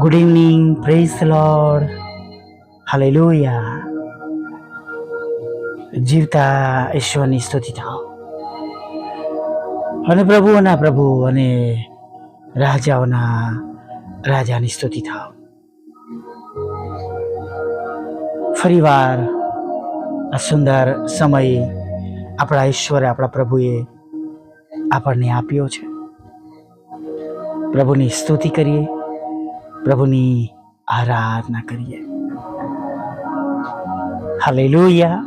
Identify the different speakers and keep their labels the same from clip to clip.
Speaker 1: Good evening praise lord hallelujah જીવતા ઈશ્વરની સ્તુતિ થાઓ અને પ્રભુઓના પ્રભુ, અને રાજાઓના રાજાની સ્તુતિ થાઓ ફરીવાર આ સુંદર સમય આપણા ઈશ્વરે, આપણા પ્રભુએ આપણને આપ્યો છે. પ્રભુની સ્તુતિ કરીએ. પ્રભુની આરાધના કરીએ. હાલે લોહિયા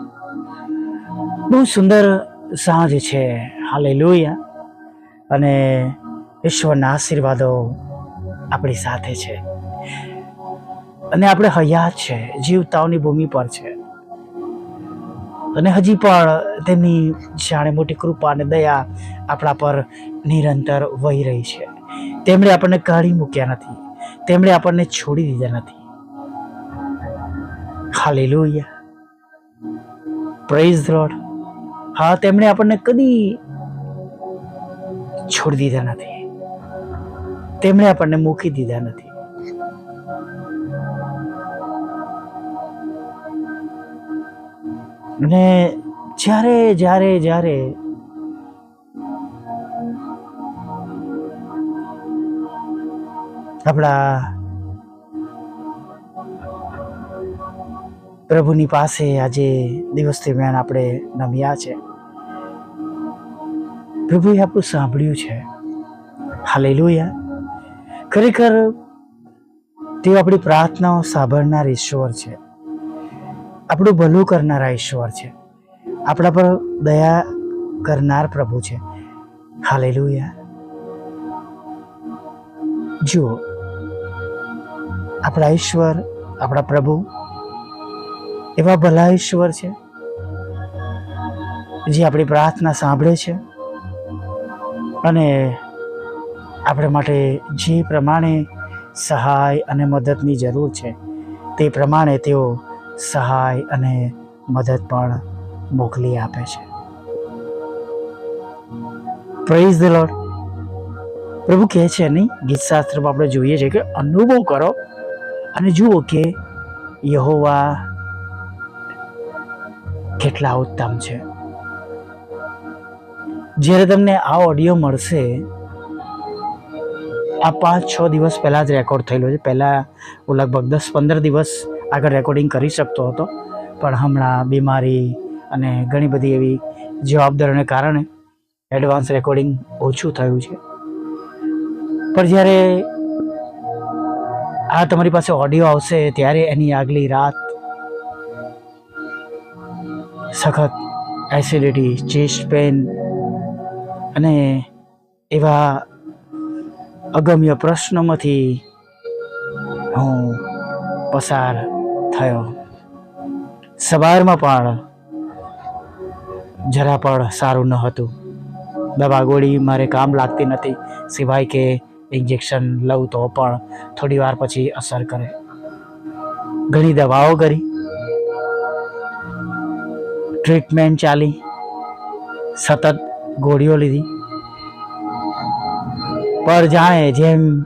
Speaker 1: બહુ સુંદર સાંજ છે. હાલે લોહિયા અને ઈશ્વરના આશીર્વાદો આપણી સાથે છે. અને આપણે હયાત છે. જીવતાઓની ભૂમિ પર છે. અને હજી પણ તેમની જાણે મોટી કૃપા અને દયા આપણા પર નિરંતર વહી રહી છે. તેમણે આપણને કાઢી મૂક્યા નથી. તેમણે આપણને છોડી દીધા નથી. હાલેલુયા. પ્રેઝ રોડ હા, તેમણે આપણને કદી છોડી દીધા નથી. તેમણે આપણને મૂકી દીધા નથી. અને જ્યારે જ્યારે જ્યારે આપણા પ્રભુની પાસે આજે દિવસ દરમિયાન આપણે નમ્યા છે. પ્રભુએ આપણું સાંભળ્યું છે. હાલેલુયા. ખરેખર તેઓ આપણી પ્રાર્થનાઓ સાંભળનાર ઈશ્વર છે. આપણું ભલું કરનારા ઈશ્વર છે. આપણા પર દયા કરનાર પ્રભુ છે. હાલેલુયા. જુઓ આપણા ઈશ્વર, આપણા પ્રભુ, એવા ભલા ઈશ્વર છે, જે આપણી પ્રાર્થના સાંભળે છે અને આપણે માટે જે પ્રમાણે સહાય અને મદદની જરૂર છે, તે પ્રમાણે તેઓ સહાય અને મદદ પણ મોકલી આપે છે. પ્રેઝ ધ લોર્ડ પ્રભુ કહે છે નહીં, ગીતશાસ્ત્રમાં આપણે જોઈએ છીએ કે અનુભવ કરો અને જુઓ કે યહોવા કેટલા ઉત્તમ છે. જ્યારે તમને આ ઓડિયો મળશે, આ પાંચ છ દિવસ પહેલાં જ રેકોર્ડ થયેલો છે. પહેલાં હું લગભગ દસ પંદર દિવસ આગળ રેકોર્ડિંગ કરી શકતો હતો, પણ હમણાં બીમારી અને ઘણી બધી એવી જવાબદારોને કારણે એડવાન્સ રેકોર્ડિંગ ઓછું થયું છે. પણ જ્યારે આ તમારી પાસે ઓડિયો આવશે ત્યારે એની આગલી રાત. સખત એસિડિટી ચેસ્ટ પેન અને એવા અગમ્ય પ્રશ્નોમાંથી હું પસાર થયો. સવારમાં પણ જરા પણ સારું ન હતું. દવા ગોળી મારે કામ લાગતી નથી, સિવાય કે ઇન્જેક્શન લઉં તો પણ થોડી વાર પછી અસર કરે. ઘણી દવાઓ કરી. ટ્રીટમેન્ટ ચાલી. સતત ગોળીઓ લીધી. પર જાણે જેમ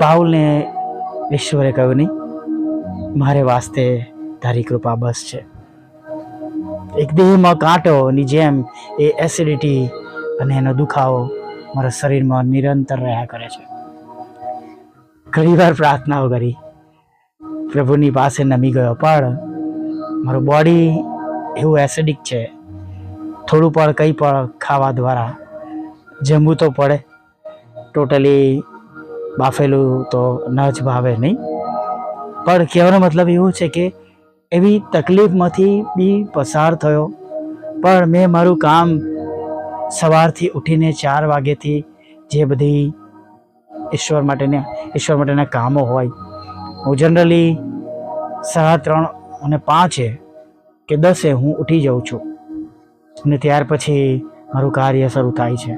Speaker 1: પાઉલને ઈશ્વરે કહ્યું નહીં, મારે વાસ્તે તારી કૃપા બસ છે. એક દેહમાં કાંટોની જેમ એ એસિડિટી અને એનો દુખાવો મારા શરીરમાં નિરંતર રહ્યા કરે છે. ઘણી વાર પ્રાર્થનાઓ કરી, પ્રભુની પાસે નમી ગયો, પણ મારું બોડી એવું એસિડિક છે. થોડું પણ કંઈ પણ ખાવા દ્વારા જમવું તો પડે. ટોટલી બાફેલું તો ન જ ભાવે નહીં. પણ કહેવાનો મતલબ એવું છે કે એવી તકલીફમાંથી બી પસાર થયો. પણ મેં મારું કામ સવારથી ઉઠીને ચાર વાગ્યાથી જે બધી ઈશ્વર માટેના ઈશ્વર માટેના કામો હોય, હું જનરલી સાડા ત્રણ અને પાંચે કે દસે હું ઉઠી જાઉં છું. અને ત્યાર પછી મારું કાર્ય શરૂ થાય છે.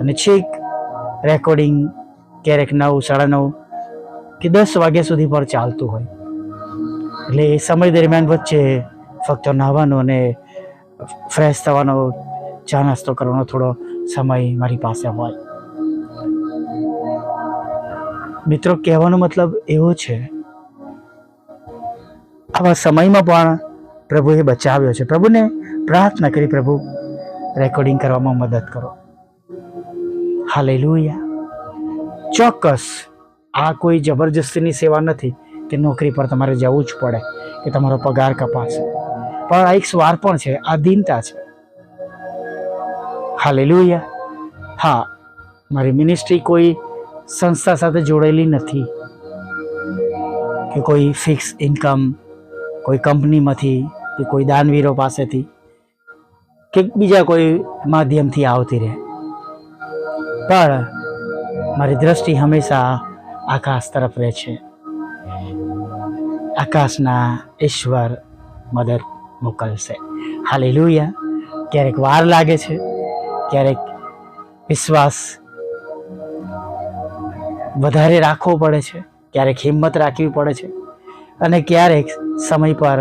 Speaker 1: અને છેક રેકોર્ડિંગ ક્યારેક નવ, સાડા નવ કે દસ વાગ્યા સુધી પણ ચાલતું હોય. એટલે એ સમય દરમિયાન વચ્ચે ફક્ત નહાવાનો અને ફ્રેશ થવાનો ચા નાસ્તો કરવાનો થોડો સમય મારી પાસે હોય. મિત્રો, કહેવાનો મતલબ એવો છે, આવા સમયમાં પણ પ્રભુએ બચાવ્યો છે. પ્રભુને પ્રાર્થના કરી પ્રભુ, રેકોર્ડિંગ કરવામાં મદદ કરો. હાલેલુયા. ચોક્કસ, આ કોઈ જબરજસ્તીની સેવા નથી કે નોકરી પર તમારે જવું જ પડે, કે તમારો પગાર કપાશે. પણ આ એક સ્વાર પણ છે આ દિનતા છે. હાલેલુયા. હા, મારી મિનિસ્ટ્રી કોઈ સંસ્થા સાથે જોડેલી નથી. કે કોઈ ફિક્સ ઇન્કમ કોઈ કંપનીમાંથી કે કોઈ દાનવીરો પાસેથી, કે બીજા કોઈ માધ્યમથી આવતી રહે. પણ મારી દ્રષ્ટિ હંમેશા આકાશ તરફ રહે છે. આકાશના ઈશ્વર મદદ મોકલશે. હાલેલુયા. ક્યારેક વાર લાગે છે. ક્યારેક વિશ્વાસ વધારે રાખવો પડે છે, ક્યારેક હિંમત રાખવી પડે છે અને ક્યારેક સમય પર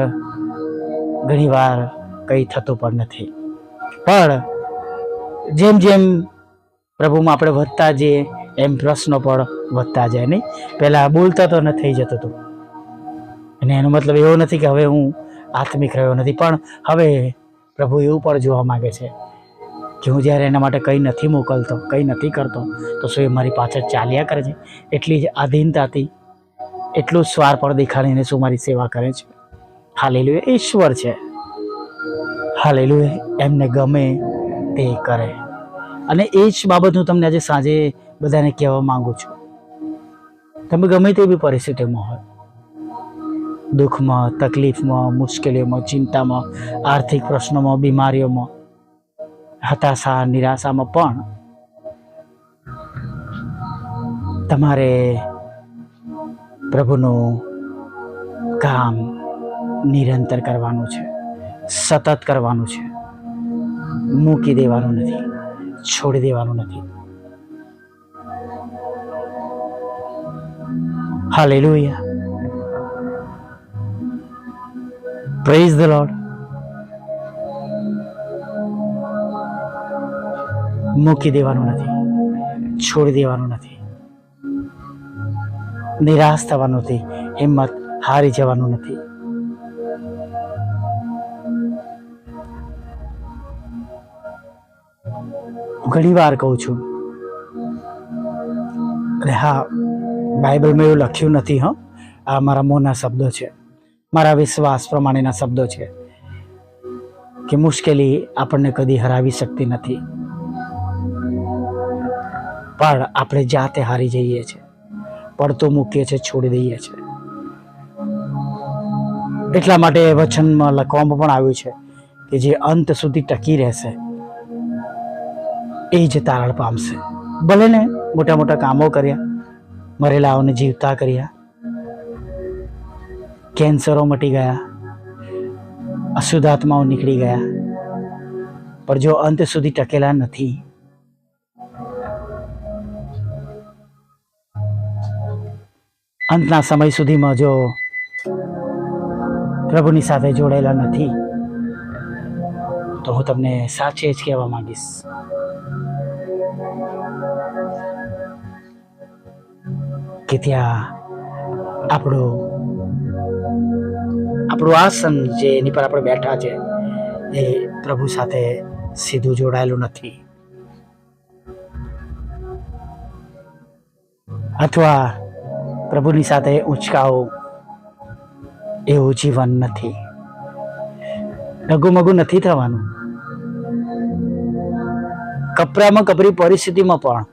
Speaker 1: ઘણીવાર કંઈ થતું પણ નથી. પણ જેમ જેમ પ્રભુમાં આપણે વધતા જઈએ, એમ પ્રશ્નો પણ વધતા જાય નહીં. પહેલાં બોલતા તો ન થઈ જતું હતું અને એનો મતલબ એવો નથી કે હવે હું આત્મિક રહ્યો નથી, પણ હવે પ્રભુ એવું પણ જોવા માગે છે કે હું જ્યારે એના માટે કંઈ નથી મોકલતો, કંઈ નથી કરતો, તો શું એ મારી પાછળ ચાલ્યા કરે છે? એટલી જ આધીનતાથી એટલું જ સ્વાર દેખાડીને શું મારી સેવા કરે છે? હાલેલુએ ઈશ્વર છે. હાલેલુએ એમને ગમે તે કરે. અને એ જ બાબત હું તમને આજે સાંજે બધાને કહેવા માગું છું. તમે ગમે તેવી પરિસ્થિતિમાં હોય. દુઃખમાં, તકલીફમાં, મુશ્કેલીઓમાં, ચિંતામાં, આર્થિક પ્રશ્નોમાં, બીમારીઓમાં હતાશા, નિરાશામાં પણ તમારે પ્રભુનું કામ નિરંતર કરવાનું છે, સતત કરવાનું છે. મૂકી દેવાનું નથી, છોડી દેવાનું નથી. હાલેલુયા પ્રેઝ ધ લોર્ડ મૂકી દેવાનું નથી. છોડી દેવાનું નથી. નિરાશ થવાનું નથી. હિંમત હારી જવાનું નથી. હું ઘણી વાર કહું છું. અને હા, બાઇબલમાં એવું લખ્યું નથી, હં. આ મારા મોંના શબ્દો છે. મારા વિશ્વાસ પ્રમાણેના શબ્દો છે. કે મુશ્કેલી આપણને કદી હરાવી શકતી નથી. પણ આપણે જાતે હારી જઈએ છીએ. પડતો મૂકીએ છીએ, છોડી દઈએ છીએ. એટલા માટે વચનમાં લખવામાં પણ આવ્યું છે કે જે અંત સુધી ટકી રહેશે, એ જ તારણ પામશે. ભલે ને મોટા મોટા કામો કર્યા મરેલાઓને જીવતા કર્યા, કેન્સરો મટી ગયા, અશુદ્ધાત્માઓ નીકળી ગયા, પણ જો અંત સુધી ટકેલા નથી અંતના સમય સુધીમાં જો પ્રભુની સાથે જોડાયેલા નથી, તો હું તમને સાચે જ કહેવા માંગીશ. કે ત્યાં આપણું આપણું આસન જે એની પર આપણે બેઠા છે, એ પ્રભુ સાથે સીધું જોડાયેલું નથી. અથવા પ્રભુની સાથે ઉંચકાઓ એવું જીવન નથી. ડગુમગુ નથી થવાનું. કપરામાં કપરી પરિસ્થિતિમાં પણ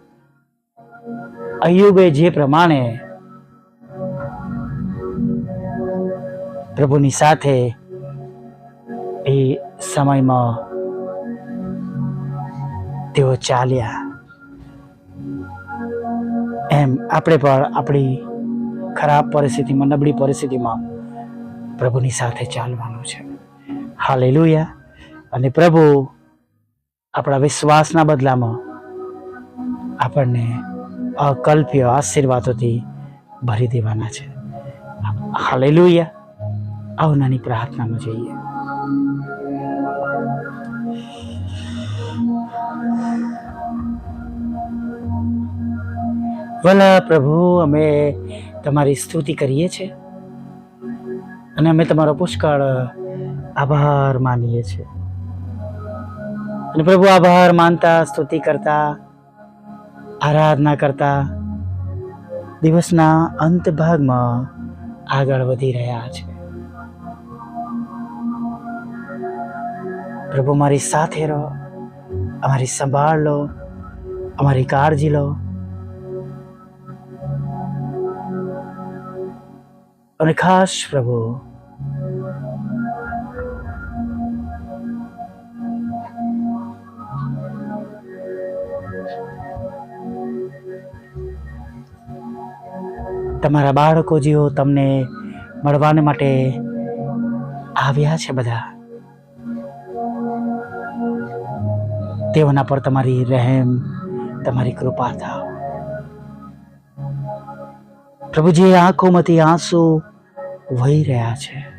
Speaker 1: અયુબે જે પ્રમાણે પ્રભુની સાથે એ સમયમાં તેઓ ચાલ્યા. એમ આપણે પણ આપણી ખરાબ પરિસ્થિતિમાં, નબળી પરિસ્થિતિમાં પ્રભુની સાથે ચાલવાનું છે. હાલેલુયા. અને પ્રભુ, આપણા વિશ્વાસના બદલામાં આપણને અકલ્પ્ય આશીર્વાદોથી ભરી દેવાના છે. હાલેલુયા. આવો નાની પ્રાર્થનામાં જઈએ. ભલા પ્રભુ, અમે તમારી સ્તુતિ કરીએ છીએ અને અમે તમારો પુષ્કળ આભાર માનીએ છીએ. અને પ્રભુ, આભાર માનતા, સ્તુતિ કરતા, આરાધના કરતા દિવસના અંત ભાગમાં આગળ વધી રહ્યા છે. પ્રભુ મારી સાથે રહો, અમારી સંભાળ લો, અમારી કાળજી લો અને ખાસ પ્રભુ. તમારા બાળકો જેઓ તમને મળવાને માટે આવ્યા છે બધા, તેઓના પર તમારી રહેમ, તમારી કૃપા થાવ. પ્રભુજી, આંખોમાંથી આંસુ વહી રહ્યા છે.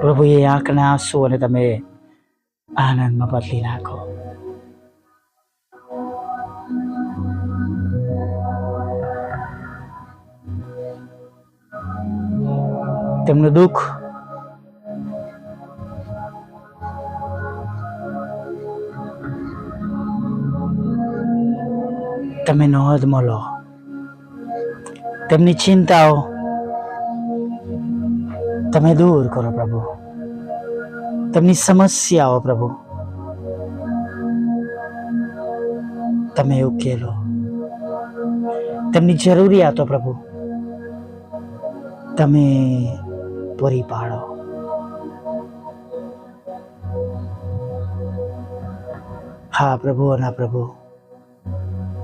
Speaker 1: પ્રભુ એ આંખના આંસુ અને તમે આનંદમાં બદલી નાખો. તેમનું દુઃખ તમે નોંધમાં લો તેમની ચિંતાઓ તમે દૂર કરો પ્રભુ. તેમની સમસ્યાઓ પ્રભુ. તમે ઉકેલો. તેમની જરૂરિયાતો પ્રભુ. તમે પૂરી પાડો. હા પ્રભુ અના પ્રભુ.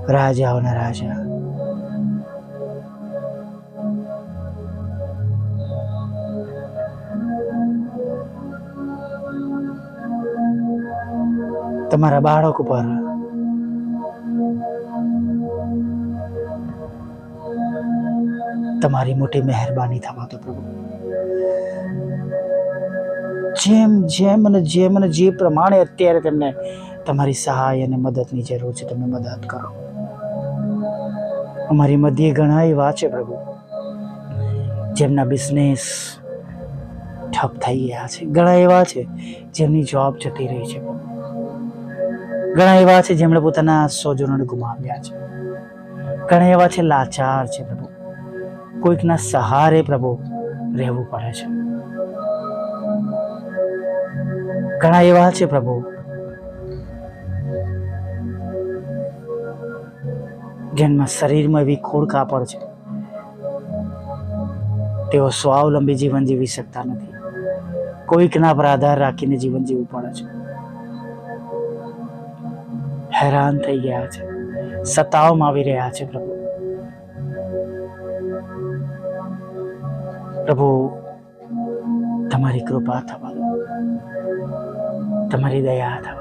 Speaker 1: રાજાઓના રાજા. તમારા બાળક ઉપર. તમારી મોટી મહેરબાની થવા તો પ્રભુ. જેમ જેમ અને જેમ અને જે પ્રમાણે અત્યારે તેમને તમારી સહાય અને મદદની જરૂર છે, તમે મદદ કરો. અમારી મધ્યે ઘણા એવા છે પ્રભુ, જેમના બિઝનેસ ઠપ થઈ ગયા છે. ઘણા એવા છે જેમની જોબ જતી રહી છે ઘણા એવા છે જેમણે પોતાના સ્વજનોને ગુમાવ્યા છે. ઘણા એવા છે લાચાર છે પ્રભુ. કોઈકના સહારે પ્રભુ રહેવું પડે છે. ઘણા એવા છે પ્રભુ જેમના શરીરમાં એવી ખોડ કાપડ છે. તેઓ સ્વાવલંબી જીવન જીવી શકતા નથી. કોઈકના પર આધાર રાખીને જીવન જીવવું પડે છે. હેરાન થઈ ગયા છે. સતાવમાં આવી રહ્યા છે પ્રભુ. પ્રભુ, તમારી કૃપા થવા તમારી દયા થવા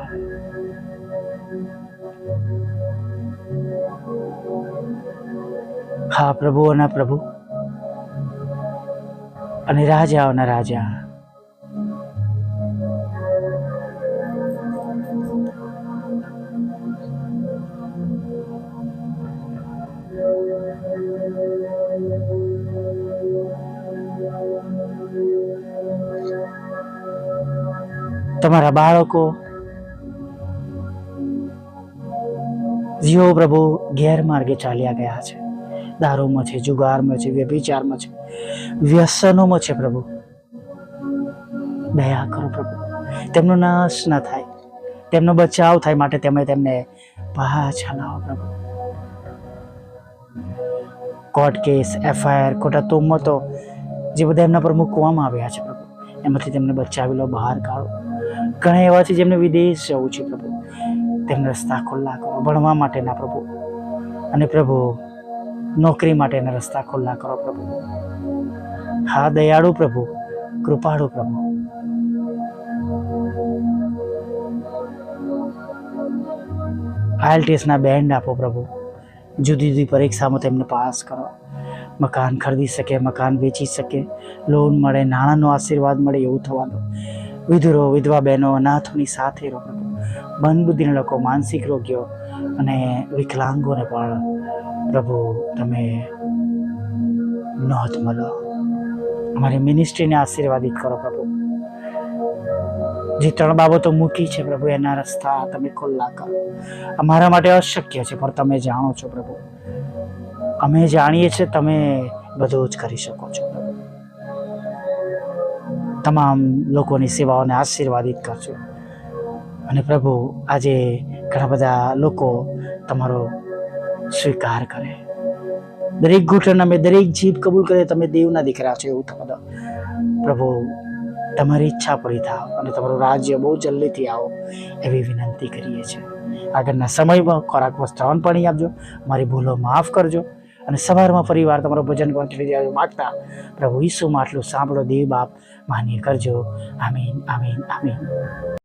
Speaker 1: હા પ્રભુઓના પ્રભુ અને રાજાઓના રાજા તમારા બાળકો જેઓ પ્રભુ ગેરમાર્ગે ચાલ્યા ગયા છે દારૂમાં છે, જુગારમાં છે, વ્યભિચારમાં છે, વ્યસનોમાં છે પ્રભુ. દયા કરો પ્રભુ. તેમનો નાશ ન થાય. તેમનો બચાવ થાય માટે તમે તેમને પાછા લાવો પ્રભુ. કોર્ટ કેસ, એફઆઈઆર, ખોટા તોમતો, જે બધા એમના પર મૂકવામાં આવ્યા છે પ્રભુ. એમાંથી તેમને બચાવી લો, બહાર કાઢો. ઘણા એવા છે જેમને વિદેશ જવું છે પ્રભુ. તેમને રસ્તા ખુલ્લા કરો, ભણવા માટેના પ્રભુ. અને પ્રભુ નોકરી માટેના રસ્તા ખુલ્લા કરો પ્રભુ. હા, દયાળુ પ્રભુ, કૃપાળુ પ્રભુ. આઈએલટીએસના બેન્ડ આપો પ્રભુ. જુદી જુદી પરીક્ષામાં તેમને પાસ કરો. મકાન ખરીદી શકે, મકાન વેચી શકે, લોન મળે, નાણાંનો આશીર્વાદ મળે એવું થવાનું વિધુરો, વિધવા બહેનો, અનાથોની સાથે રહો પ્રભુ. મન બુદ્ધિના લોકો, માનસિક રોગીઓ અને વિકલાંગોને પણ પ્રભુ, તમે નોંધ મળો અમારી મિનિસ્ટ્રીને આશીર્વાદિત કરો પ્રભુ. જે ત્રણ બાબતો મૂકી છે પ્રભુ, એના રસ્તા તમે ખુલ્લા કરો. અમારા માટે અશક્ય છે, પણ તમે જાણો છો પ્રભુ. અમે જાણીએ છીએ, તમે બધું જ કરી શકો છો તમામ લોકોની સેવાઓને આશીર્વાદિત કરજો. અને પ્રભુ, આજે ઘણા બધા લોકો તમારો સ્વીકાર કરે. દરેક ઘૂંટણ અમે દરેક જીભ કબૂલ કરે, તમે દેવના દીકરા છો એવું થવા પ્રભુ, તમારી ઈચ્છા પૂરી થાવ અને તમારું રાજ્ય બહુ જલ્દીથી આવો એવી વિનંતી કરીએ છીએ. આગળના સમયમાં ખોરાક વસ્ત્રાવન પાણી આપજો, મારી ભૂલો માફ કરજો અને સવારમાં ફરીવાર તમારો ભજન પણ માગતા પ્રભુ ઈસુમાં આટલું સાંભળો, દેવ બાપ માન્ય કરજો. આમીન આમીન આમીન.